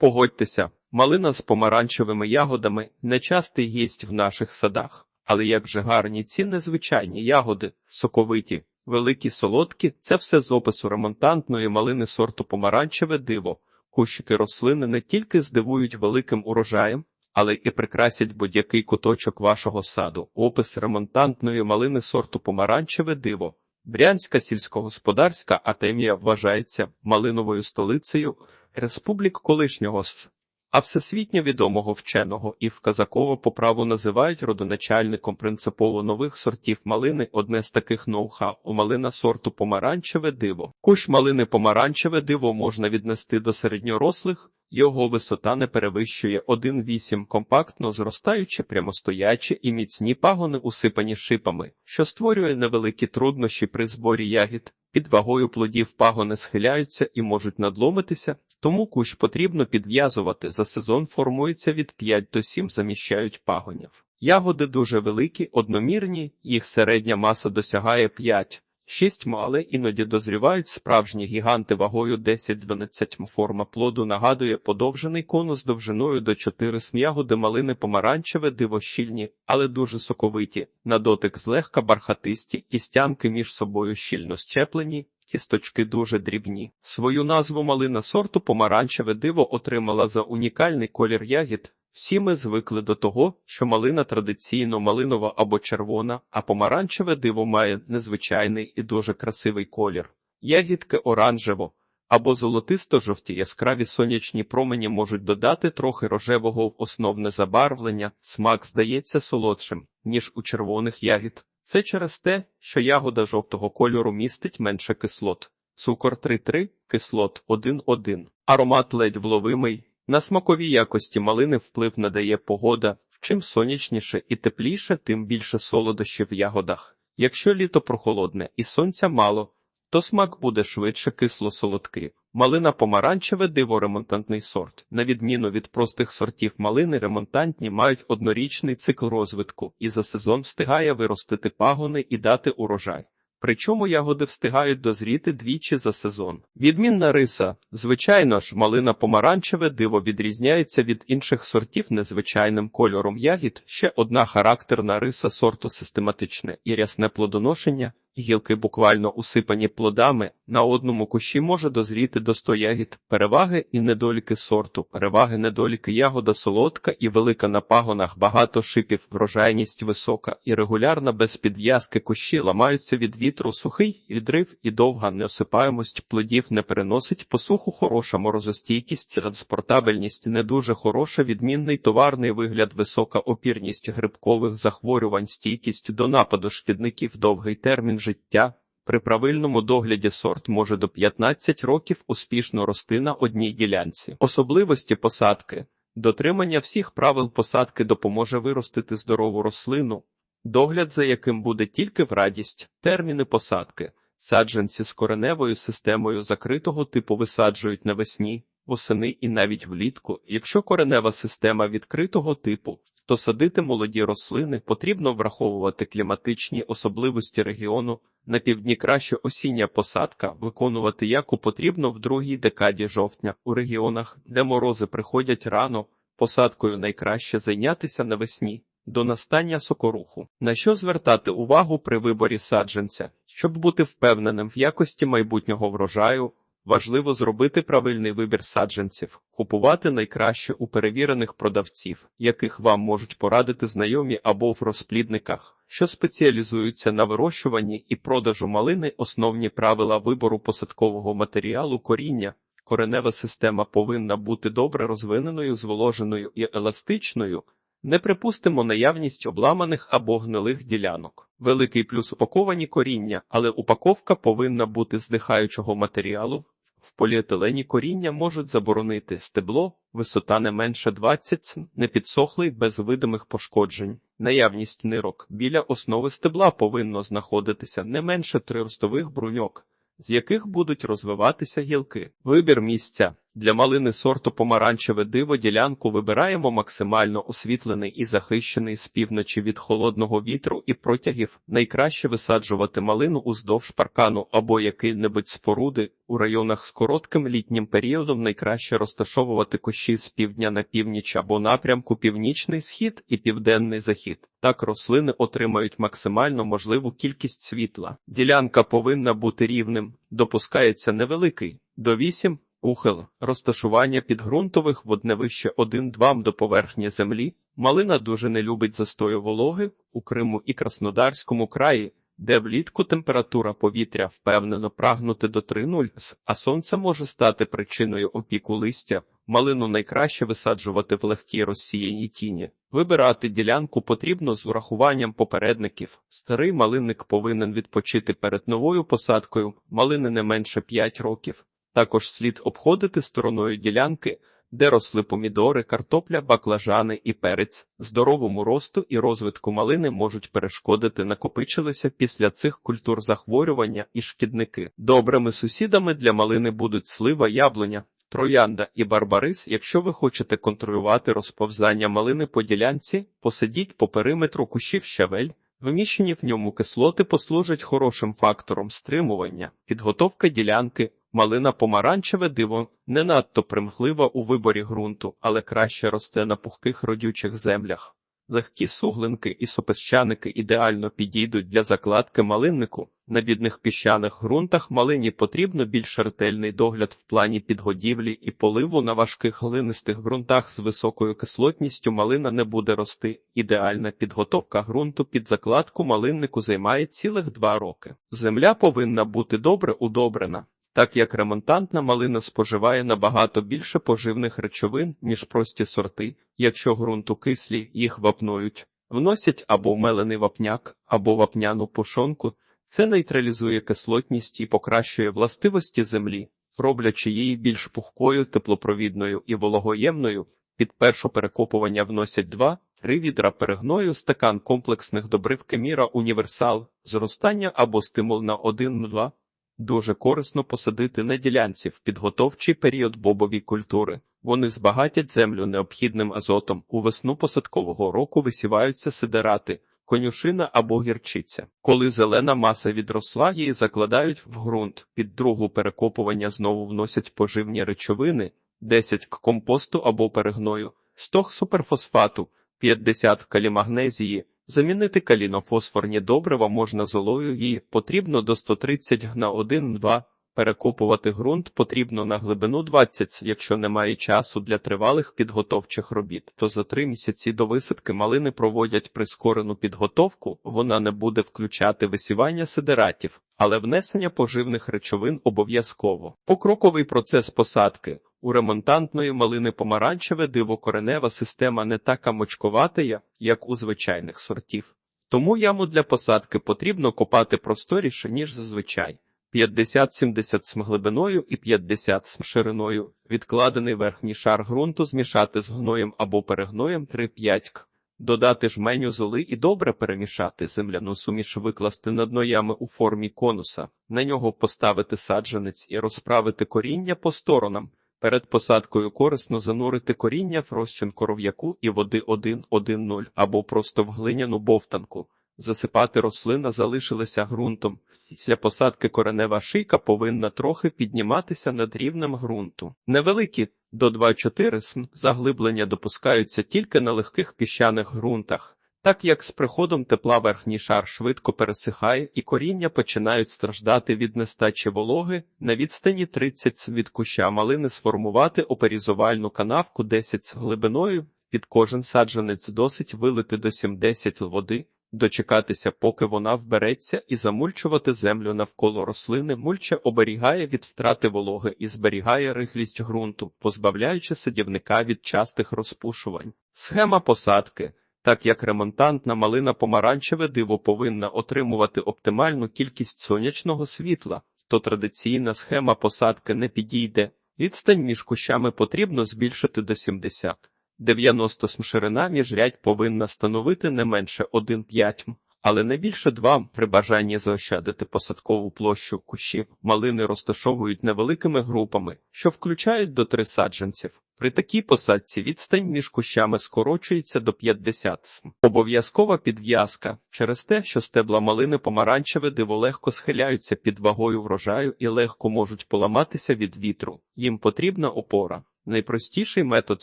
Погодьтеся, малина з помаранчевими ягодами нечастий гість в наших садах. Але як же гарні ці незвичайні ягоди, соковиті, великі, солодкі, це все з опису ремонтантної малини сорту помаранчеве диво. Кущики рослини не тільки здивують великим урожаєм, але і прикрасять будь-який куточок вашого саду. Опис ремонтантної малини сорту помаранчеве диво. Брянська сільськогосподарська атемія вважається малиновою столицею республік колишнього С. А всесвітньо відомого вченого Ів Казакова по праву називають родоначальником принципово нових сортів малини. Одне з таких ноу-хау – малина сорту помаранчеве диво. Кущ малини помаранчеве диво можна віднести до середньорослих, його висота не перевищує 1,8 компактно зростаючи прямостоячі і міцні пагони усипані шипами, що створює невеликі труднощі при зборі ягід. Під вагою плодів пагони схиляються і можуть надломитися, тому кущ потрібно підв'язувати. За сезон формується від 5 до 7 заміщають пагонів. Ягоди дуже великі, одномірні, їх середня маса досягає 5. Шість але іноді дозрівають справжні гіганти вагою 10-12 форма плоду нагадує подовжений конус довжиною до 4 см ягоди малини помаранчеве дивощільні, але дуже соковиті, на дотик злегка бархатисті і стянки між собою щільно щеплені, кісточки дуже дрібні. Свою назву малина сорту помаранчеве диво отримала за унікальний колір ягід. Всі ми звикли до того, що малина традиційно малинова або червона, а помаранчеве диво має незвичайний і дуже красивий колір. Ягідки оранжево або золотисто-жовті яскраві сонячні промені можуть додати трохи рожевого в основне забарвлення, смак здається солодшим, ніж у червоних ягід. Це через те, що ягода жовтого кольору містить менше кислот. Цукор 3,3, кислот 1,1. Аромат ледь вловимий. На смакові якості малини вплив надає погода. Чим сонячніше і тепліше, тим більше солодощів в ягодах. Якщо літо прохолодне і сонця мало, то смак буде швидше кисло-солодкий. Малина помаранчеве диво ремонтантний сорт. На відміну від простих сортів малини, ремонтантні мають однорічний цикл розвитку і за сезон встигає виростити пагони і дати урожай. Причому ягоди встигають дозріти двічі за сезон. Відмінна риса, звичайно ж, малина помаранчеве диво відрізняється від інших сортів незвичайним кольором ягід. Ще одна характерна риса сорту систематичне і рясне плодоношення. Гілки буквально усипані плодами, на одному кущі може дозріти до 100 ягід, переваги і недоліки сорту, переваги недоліки ягода солодка і велика на пагонах, багато шипів, врожайність висока і регулярна без підв'язки кущі ламаються від вітру, сухий відрив і довга неосипаємость плодів не переносить посуху, хороша морозостійкість, транспортабельність не дуже хороша, відмінний товарний вигляд, висока опірність грибкових захворювань, стійкість до нападу шкідників, довгий термін життя. При правильному догляді сорт може до 15 років успішно рости на одній ділянці. Особливості посадки. Дотримання всіх правил посадки допоможе виростити здорову рослину, догляд за яким буде тільки в радість, терміни посадки. Саджанці з кореневою системою закритого типу висаджують навесні, восени і навіть влітку. Якщо коренева система відкритого типу, то садити молоді рослини потрібно враховувати кліматичні особливості регіону. На півдні краще осіння посадка виконувати яку потрібно в другій декаді жовтня у регіонах, де морози приходять рано, посадкою найкраще зайнятися навесні до настання сокоруху. На що звертати увагу при виборі саджанця, щоб бути впевненим в якості майбутнього врожаю. Важливо зробити правильний вибір саджанців, купувати найкраще у перевірених продавців, яких вам можуть порадити знайомі або в розплідниках, що спеціалізуються на вирощуванні і продажу малини. Основні правила вибору посадкового матеріалу коріння. Коренева система повинна бути добре розвиненою, зволоженою і еластичною. Не припустимо наявність обламаних або гнилих ділянок. Великий плюс упаковані коріння, але упаковка повинна бути з дихаючого матеріалу. В поліетилені коріння можуть заборонити стебло, висота не менше 20 см, не підсохлий без видимих пошкоджень. Наявність нирок біля основи стебла повинно знаходитися не менше три ростових бруньок, з яких будуть розвиватися гілки. Вибір місця Для малини сорту помаранчеве диво ділянку вибираємо максимально освітлений і захищений з півночі від холодного вітру і протягів. Найкраще висаджувати малину уздовж паркану або який-небудь споруди. У районах з коротким літнім періодом найкраще розташовувати кущі з півдня на північ або напрямку північний схід і південний захід. Так рослини отримають максимально можливу кількість світла. Ділянка повинна бути рівним, допускається невеликий до 8 Ухил, розташування підґрунтових водневище 1-2 до поверхні землі. Малина дуже не любить застою вологи у Криму і Краснодарському краї, де влітку температура повітря впевнено прагнути до 3,0, а сонце може стати причиною опіку листя. Малину найкраще висаджувати в легкій розсіяній тіні. Вибирати ділянку потрібно з урахуванням попередників. Старий малинник повинен відпочити перед новою посадкою, малини не менше 5 років. Також слід обходити стороною ділянки, де росли помідори, картопля, баклажани і перець. Здоровому росту і розвитку малини можуть перешкодити накопичилися після цих культур захворювання і шкідники. Добрими сусідами для малини будуть слива, яблуня, троянда і барбарис. Якщо ви хочете контролювати розповзання малини по ділянці, посадіть по периметру кущів щавель. Виміщені в ньому кислоти послужать хорошим фактором стримування, підготовка ділянки, малина помаранчеве диво не надто примхлива у виборі ґрунту, але краще росте на пухких родючих землях. Легкі суглинки і сопесчаники ідеально підійдуть для закладки малиннику. На бідних піщаних ґрунтах малині потрібно більш ретельний догляд в плані підгодівлі і поливу на важких глинистих ґрунтах з високою кислотністю малина не буде рости. Ідеальна підготовка ґрунту під закладку малиннику займає цілих два роки. Земля повинна бути добре удобрена так як ремонтантна малина споживає набагато більше поживних речовин, ніж прості сорти, якщо ґрунту кислі, їх вапнують, вносять або мелений вапняк, або вапняну пушонку, це нейтралізує кислотність і покращує властивості землі, роблячи її більш пухкою, теплопровідною і вологоємною. Під перше перекопування вносять два. Три відра перегною, стакан комплексних добрив Кеміра Універсал, зростання або стимул на 1-2, Дуже корисно посадити на ділянці в підготовчий період бобові культури. Вони збагатять землю необхідним азотом. У весну посадкового року висіваються сидерати, конюшина або гірчиця. Коли зелена маса відросла, її закладають в ґрунт. Під другу перекопування знову вносять поживні речовини, 10 к компосту або перегною, 100 суперфосфату, 50 калімагнезії, Замінити калінофосфорні добрива можна золою і потрібно до 130 г на 1-2. Перекопувати ґрунт потрібно на глибину 20, якщо немає часу для тривалих підготовчих робіт, то за три місяці до висадки малини проводять прискорену підготовку, вона не буде включати висівання сидератів, але внесення поживних речовин обов'язково. Покроковий процес посадки у ремонтантної малини помаранчеве дивокоренева система не така мочковата, як у звичайних сортів. Тому яму для посадки потрібно копати просторіше, ніж зазвичай. 50-70 см глибиною і 50 см шириною. Відкладений верхній шар ґрунту змішати з гноєм або перегноєм 3-5 к. Додати жменю золи і добре перемішати земляну суміш викласти на дно ями у формі конуса, на нього поставити саджанець і розправити коріння по сторонам. Перед посадкою корисно занурити коріння в розчин коров'яку і води 1-1-0 або просто в глиняну бовтанку. Засипати рослина залишилася ґрунтом. Після посадки коренева шийка повинна трохи підніматися над рівнем ґрунту. Невеликі до 2-4 см заглиблення допускаються тільки на легких піщаних ґрунтах. Так як з приходом тепла верхній шар швидко пересихає і коріння починають страждати від нестачі вологи, на відстані 30 від куща малини сформувати оперізувальну канавку 10 з глибиною, під кожен саджанець досить вилити до 70 води, дочекатися, поки вона вбереться, і замульчувати землю навколо рослини. Мульча оберігає від втрати вологи і зберігає рихлість ґрунту, позбавляючи садівника від частих розпушувань. Схема посадки. Так як ремонтантна малина помаранчеве диво повинна отримувати оптимальну кількість сонячного світла, то традиційна схема посадки не підійде. Відстань між кущами потрібно збільшити до 70. 90 см ширина міжрядь повинна становити не менше 1,5 м. Але не більше два при бажанні заощадити посадкову площу кущів. Малини розташовують невеликими групами, що включають до три саджанців. При такій посадці відстань між кущами скорочується до 50 см. Обов'язкова підв'язка через те, що стебла малини помаранчеве диво легко схиляються під вагою врожаю і легко можуть поламатися від вітру. Їм потрібна опора. Найпростіший метод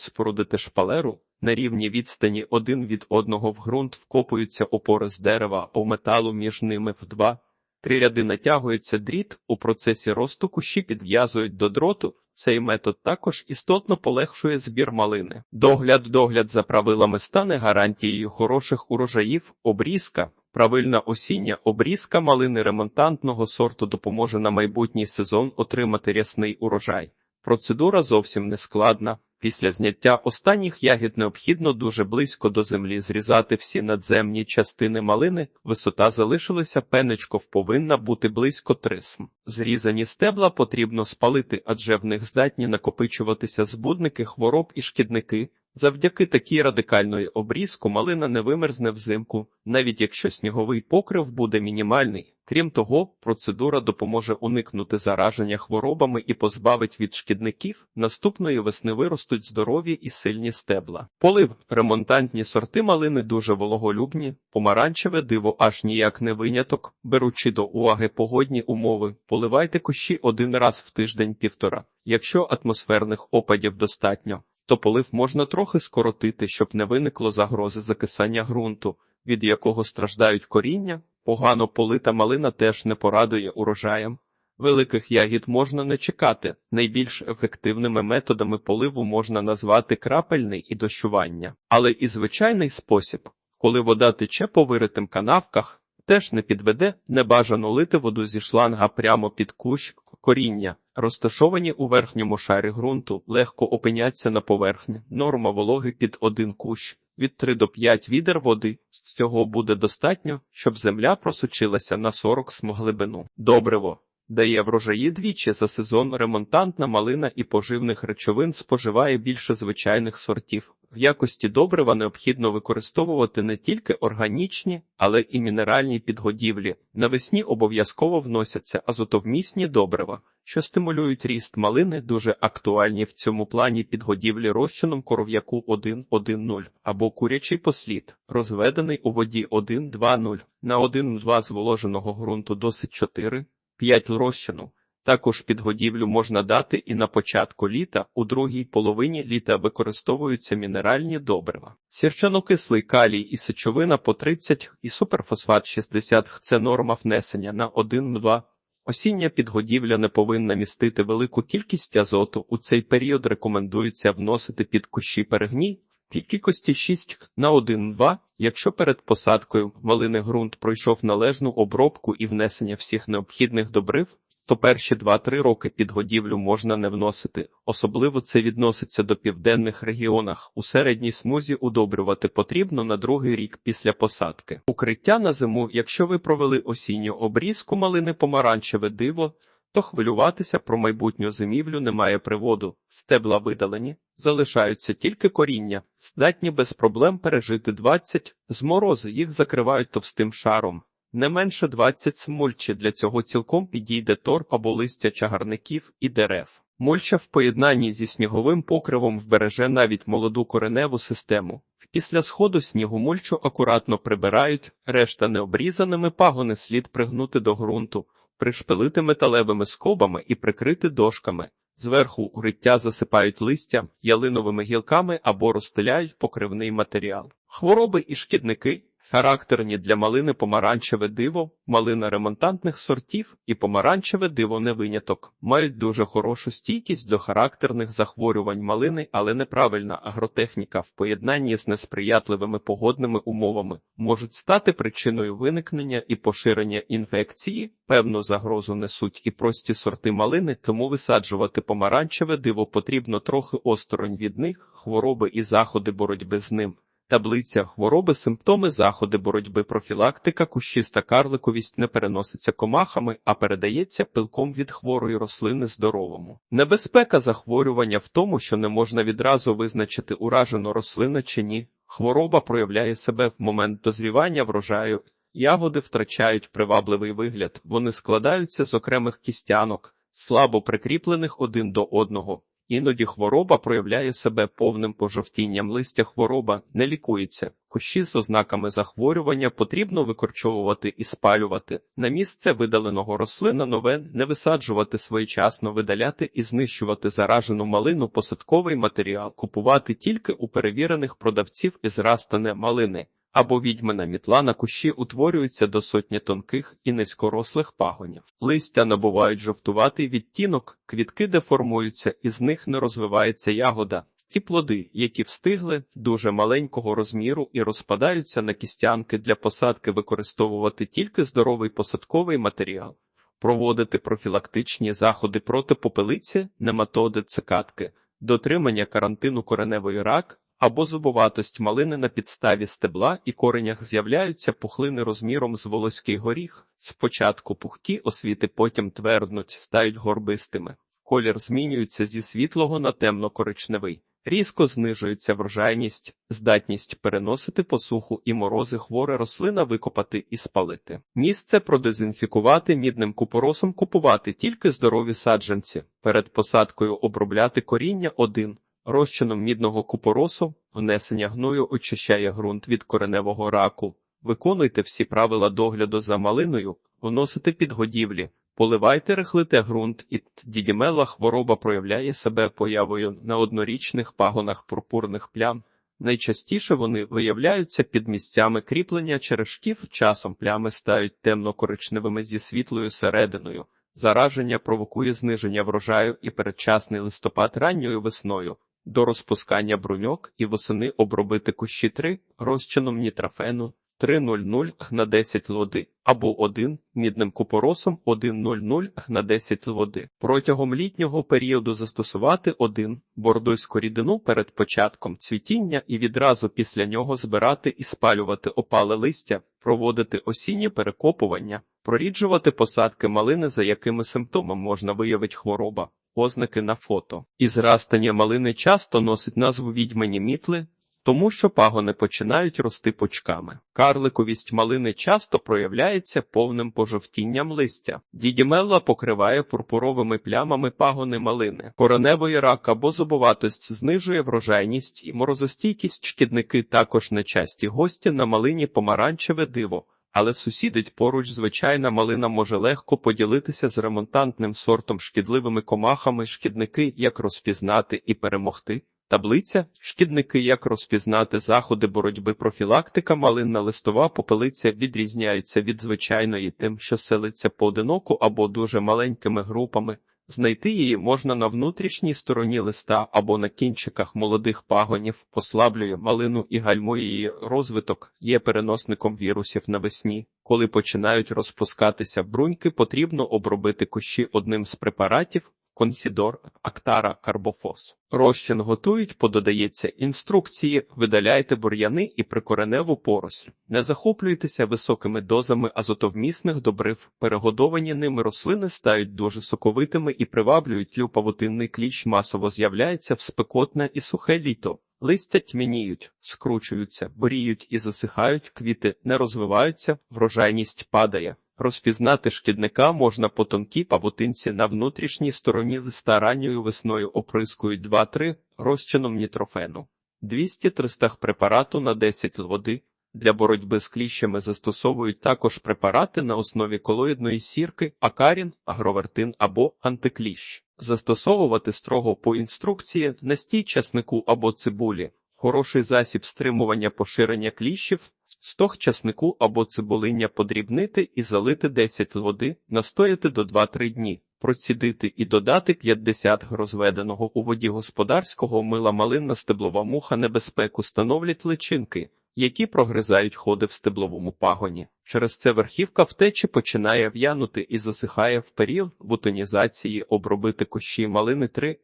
спорудити шпалеру на рівні відстані один від одного в ґрунт вкопуються опори з дерева, а металу між ними в два. Три ряди натягується дріт, у процесі росту кущі підв'язують до дроту. Цей метод також істотно полегшує збір малини. Догляд догляд за правилами стане гарантією хороших урожаїв, обрізка. Правильна осіння обрізка малини ремонтантного сорту допоможе на майбутній сезон отримати рясний урожай. Процедура зовсім не складна. Після зняття останніх ягід необхідно дуже близько до землі зрізати всі надземні частини малини, висота залишилася пенечков повинна бути близько 3 см. Зрізані стебла потрібно спалити, адже в них здатні накопичуватися збудники хвороб і шкідники. Завдяки такій радикальної обрізку малина не вимерзне взимку, навіть якщо сніговий покрив буде мінімальний. Крім того, процедура допоможе уникнути зараження хворобами і позбавить від шкідників. Наступної весни виростуть здорові і сильні стебла. Полив ремонтантні сорти малини дуже вологолюбні, помаранчеве диво аж ніяк не виняток, беручи до уваги погодні умови, поливайте кущі один раз в тиждень півтора. Якщо атмосферних опадів достатньо, то полив можна трохи скоротити, щоб не виникло загрози закисання ґрунту, від якого страждають коріння. Погано полита малина теж не порадує урожаям. Великих ягід можна не чекати. Найбільш ефективними методами поливу можна назвати крапельний і дощування. Але і звичайний спосіб, коли вода тече по виритим канавках, теж не підведе, небажано лити воду зі шланга прямо під кущ коріння. Розташовані у верхньому шарі ґрунту, легко опиняться на поверхні. Норма вологи під один кущ від 3 до 5 відер води. Цього буде достатньо, щоб земля просочилася на 40 см глибину. Добриво дає врожаї двічі за сезон ремонтантна малина і поживних речовин споживає більше звичайних сортів. В якості добрива необхідно використовувати не тільки органічні, але і мінеральні підгодівлі. Навесні обов'язково вносяться азотовмісні добрива, що стимулюють ріст малини, дуже актуальні в цьому плані підгодівлі розчином коров'яку 1,1,0 або курячий послід, розведений у воді 1,2,0 на 1,2 зволоженого ґрунту досить 4, 5 розчину. Також підгодівлю можна дати і на початку літа, у другій половині літа використовуються мінеральні добрива. Сірчанокислий калій і сечовина по 30 і суперфосфат 60 – це норма внесення на 1-2. Осіння підгодівля не повинна містити велику кількість азоту. У цей період рекомендується вносити під кущі перегній кількості 6 на 1-2, якщо перед посадкою малини ґрунт пройшов належну обробку і внесення всіх необхідних добрив, то перші 2-3 роки підгодівлю можна не вносити, особливо це відноситься до південних регіонах. У середній смузі удобрювати потрібно на другий рік після посадки. Укриття на зиму, якщо ви провели осінню обрізку малини помаранчеве диво, то хвилюватися про майбутню зимівлю немає приводу. Стебла видалені, залишаються тільки коріння, здатні без проблем пережити 20, з морози їх закривають товстим шаром. Не менше 20 смульчі для цього цілком підійде тор або листя чагарників і дерев. Мульча в поєднанні зі сніговим покривом вбереже навіть молоду кореневу систему. Після сходу снігу мульчу акуратно прибирають, решта необрізаними пагони слід пригнути до ґрунту, пришпилити металевими скобами і прикрити дошками. Зверху укриття засипають листя ялиновими гілками або розстеляють покривний матеріал. Хвороби і шкідники Характерні для малини помаранчеве диво, малина ремонтантних сортів і помаранчеве диво не виняток, мають дуже хорошу стійкість до характерних захворювань малини, але неправильна агротехніка в поєднанні з несприятливими погодними умовами можуть стати причиною виникнення і поширення інфекції. Певну загрозу несуть і прості сорти малини, тому висаджувати помаранчеве диво потрібно трохи осторонь від них, хвороби і заходи боротьби з ним. Таблиця хвороби, симптоми, заходи боротьби, профілактика, кущиста карликовість не переноситься комахами, а передається пилком від хворої рослини здоровому. Небезпека захворювання в тому, що не можна відразу визначити уражену рослину чи ні. Хвороба проявляє себе в момент дозрівання врожаю Ягоди втрачають привабливий вигляд, вони складаються з окремих кістянок, слабо прикріплених один до одного. Іноді хвороба проявляє себе повним пожовтінням листя хвороба не лікується. Кущі з ознаками захворювання потрібно викорчовувати і спалювати. На місце видаленого рослина нове не висаджувати своєчасно, видаляти і знищувати заражену малину посадковий матеріал, купувати тільки у перевірених продавців із растане малини. Або відьмина мітла на кущі утворюється до сотні тонких і низькорослих пагонів. Листя набувають жовтуватий відтінок, квітки деформуються, і з них не розвивається ягода. Ті плоди, які встигли, дуже маленького розміру і розпадаються на кістянки для посадки, використовувати тільки здоровий посадковий матеріал, проводити профілактичні заходи проти попелиці, нематоди, цикатки, дотримання карантину кореневої рак або зубоватость малини на підставі стебла і коренях з'являються пухлини розміром з волоський горіх. Спочатку пухкі освіти, потім тверднуть, стають горбистими. Колір змінюється зі світлого на темно-коричневий. Різко знижується врожайність, здатність переносити посуху і морози хвора рослина викопати і спалити. Місце продезінфікувати мідним купоросом купувати тільки здорові саджанці. Перед посадкою обробляти коріння один. Розчином мідного купоросу внесення гною очищає ґрунт від кореневого раку. Виконуйте всі правила догляду за малиною, вносите підгодівлі, поливайте рихлите ґрунт, і дідімела хвороба проявляє себе появою на однорічних пагонах пурпурних плям. Найчастіше вони виявляються під місцями кріплення черешків, часом плями стають темно-коричневими зі світлою серединою. Зараження провокує зниження врожаю і передчасний листопад ранньою весною. До розпускання бруньок і восени обробити кущі 3 розчином нітрафену 3,00 на 10 лоди або 1 мідним купоросом 1,00 на 10 лоди. Протягом літнього періоду застосувати 1 бордойську рідину перед початком цвітіння і відразу після нього збирати і спалювати опале листя, проводити осінні перекопування, проріджувати посадки малини, за якими симптомом можна виявити хвороба. Ознаки на фото. І зростання малини часто носить назву відьмані мітли, тому що пагони починають рости почками. Карликовість малини часто проявляється повним пожовтінням листя. Дідімелла покриває пурпуровими плямами пагони малини. Короневий рак або зубоватость знижує врожайність і морозостійкість шкідники також нечасті гості на малині помаранчеве диво. Але сусідить поруч звичайна малина може легко поділитися з ремонтантним сортом шкідливими комахами, шкідники, як розпізнати і перемогти. Таблиця шкідники, як розпізнати заходи боротьби профілактика, малинна листова попелиця відрізняється від звичайної тим, що селиться поодиноку або дуже маленькими групами. Знайти її можна на внутрішній стороні листа або на кінчиках молодих пагонів, послаблює малину і гальмує її розвиток, є переносником вірусів навесні. Коли починають розпускатися бруньки, потрібно обробити кущі одним з препаратів. Консідор, Актара, Карбофос. Розчин готують, пододається інструкції, видаляйте бур'яни і прикореневу поросль. Не захоплюйтеся високими дозами азотовмісних добрив. Перегодовані ними рослини стають дуже соковитими і приваблюють люпавутинний кліч масово з'являється в спекотне і сухе літо. Листя тьмяніють, скручуються, боріють і засихають, квіти не розвиваються, врожайність падає. Розпізнати шкідника можна по тонкій павутинці на внутрішній стороні листа ранньою весною оприскують 2-3 розчином нітрофену. 200-300 препарату на 10 води. Для боротьби з кліщами застосовують також препарати на основі колоїдної сірки, акарін, агровертин або антикліщ. Застосовувати строго по інструкції настій часнику або цибулі. Хороший засіб стримування поширення кліщів, стог часнику або цибулиння подрібнити і залити 10 води, настояти до 2-3 дні, процідити і додати 50 г розведеного у воді господарського мила малинна стеблова муха небезпеку становлять личинки, які прогризають ходи в стебловому пагоні. Через це верхівка втечі починає в'янути і засихає в період бутонізації обробити кущі малини 3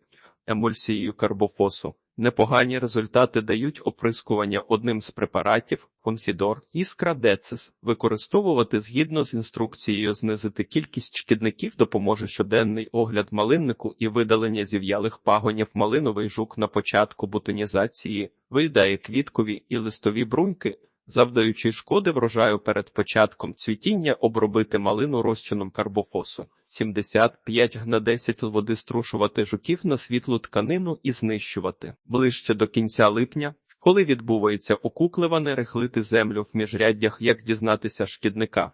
емульсією карбофосу. Непогані результати дають оприскування одним з препаратів конфідор, іскра децис. Використовувати згідно з інструкцією знизити кількість шкідників допоможе щоденний огляд малиннику і видалення зів'ялих пагонів малиновий жук на початку бутонізації, виїдає квіткові і листові бруньки, завдаючи шкоди врожаю перед початком цвітіння, обробити малину розчином карбофосу. 75 на 10 води струшувати жуків на світлу тканину і знищувати. Ближче до кінця липня, коли відбувається окукливане, рихлити землю в міжряддях, як дізнатися шкідника.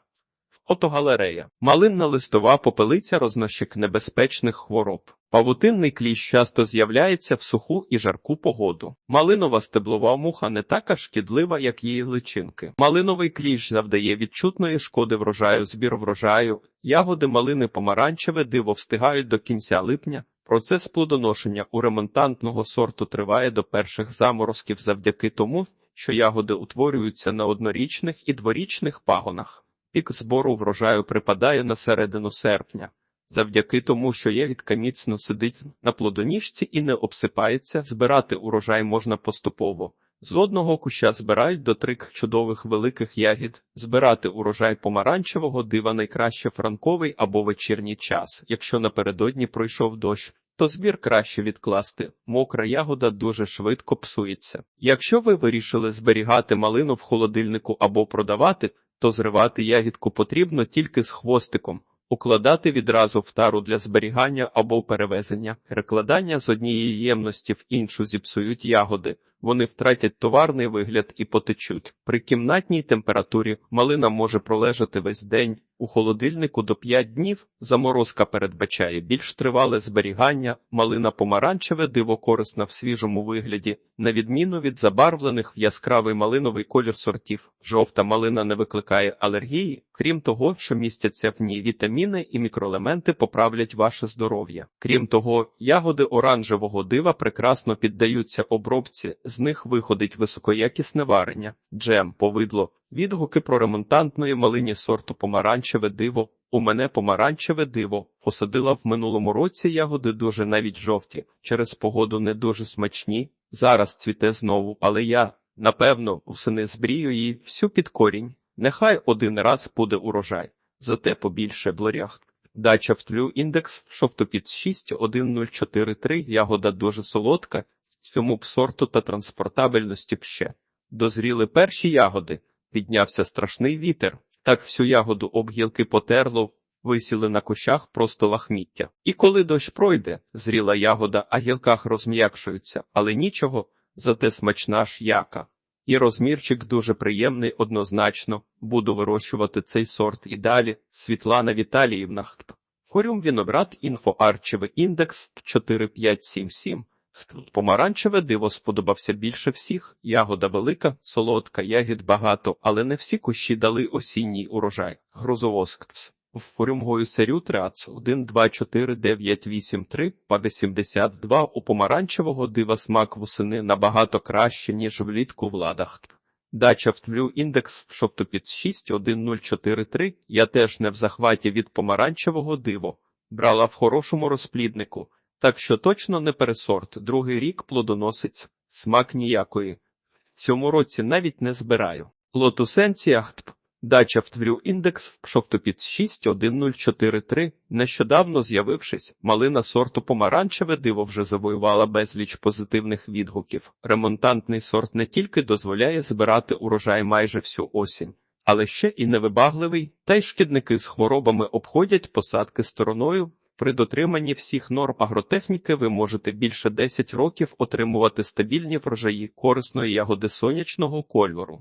Фотогалерея. Малинна листова попелиця рознощик небезпечних хвороб. Павутинний кліщ часто з'являється в суху і жарку погоду. Малинова стеблова муха не така шкідлива, як її личинки. Малиновий кліщ завдає відчутної шкоди врожаю, збір врожаю. Ягоди малини помаранчеве диво встигають до кінця липня. Процес плодоношення у ремонтантного сорту триває до перших заморозків завдяки тому, що ягоди утворюються на однорічних і дворічних пагонах. Пік збору врожаю припадає на середину серпня. Завдяки тому, що ягідка міцно сидить на плодоніжці і не обсипається, збирати урожай можна поступово. З одного куща збирають до трик чудових великих ягід. Збирати урожай помаранчевого дива найкраще франковий або вечірній час. Якщо напередодні пройшов дощ, то збір краще відкласти. Мокра ягода дуже швидко псується. Якщо ви вирішили зберігати малину в холодильнику або продавати, то зривати ягідку потрібно тільки з хвостиком. Укладати відразу в тару для зберігання або перевезення, перекладання з однієї ємності в іншу зіпсують ягоди, вони втратять товарний вигляд і потечуть. При кімнатній температурі малина може пролежати весь день, у холодильнику до 5 днів, заморозка передбачає більш тривале зберігання, малина помаранчеве диво корисна в свіжому вигляді, на відміну від забарвлених в яскравий малиновий колір сортів. Жовта малина не викликає алергії, крім того, що містяться в ній вітаміни і мікроелементи поправлять ваше здоров'я. Крім того, ягоди оранжевого дива прекрасно піддаються обробці, з них виходить високоякісне варення, джем, повидло. Відгуки про ремонтантної малині сорту помаранчеве диво. У мене помаранчеве диво. Посадила в минулому році ягоди дуже навіть жовті, через погоду не дуже смачні. Зараз цвіте знову, але я, напевно, усени збрію її всю під корінь. Нехай один раз буде урожай, зате побільше блорях. Дача в тлю індекс шовтопід 61043, ягода дуже солодка, цьому б сорту та транспортабельності б ще. Дозріли перші ягоди, піднявся страшний вітер, так всю ягоду об гілки потерло, висіли на кущах просто лахміття. І коли дощ пройде, зріла ягода, а гілках розм'якшуються, але нічого, зате смачна ж яка. І розмірчик дуже приємний однозначно, буду вирощувати цей сорт і далі. Світлана Віталіївна. Хорюм Віноград інфо Арчевий індекс 4577. Помаранчеве диво сподобався більше всіх. Ягода велика, солодка, ягід багато, але не всі кущі дали осінній урожай. Грузовоскс. В форюмгою серю трац 1, 2, 4, 9, 8, 3, па 82 у помаранчевого дива смак восени набагато краще, ніж влітку в ладах. Дача в тлю індекс шовтопід 61043. Я теж не в захваті від помаранчевого диво. Брала в хорошому розпліднику. Так що точно не пересорт, другий рік плодоносить, смак ніякої. Цьому році навіть не збираю. Лотусенція ХТП. Дача в тврю індекс шовтопід 61043. Нещодавно з'явившись, малина сорту помаранчеве диво вже завоювала безліч позитивних відгуків. Ремонтантний сорт не тільки дозволяє збирати урожай майже всю осінь, але ще і невибагливий, та й шкідники з хворобами обходять посадки стороною. При дотриманні всіх норм агротехніки ви можете більше 10 років отримувати стабільні врожаї корисної ягоди сонячного кольору.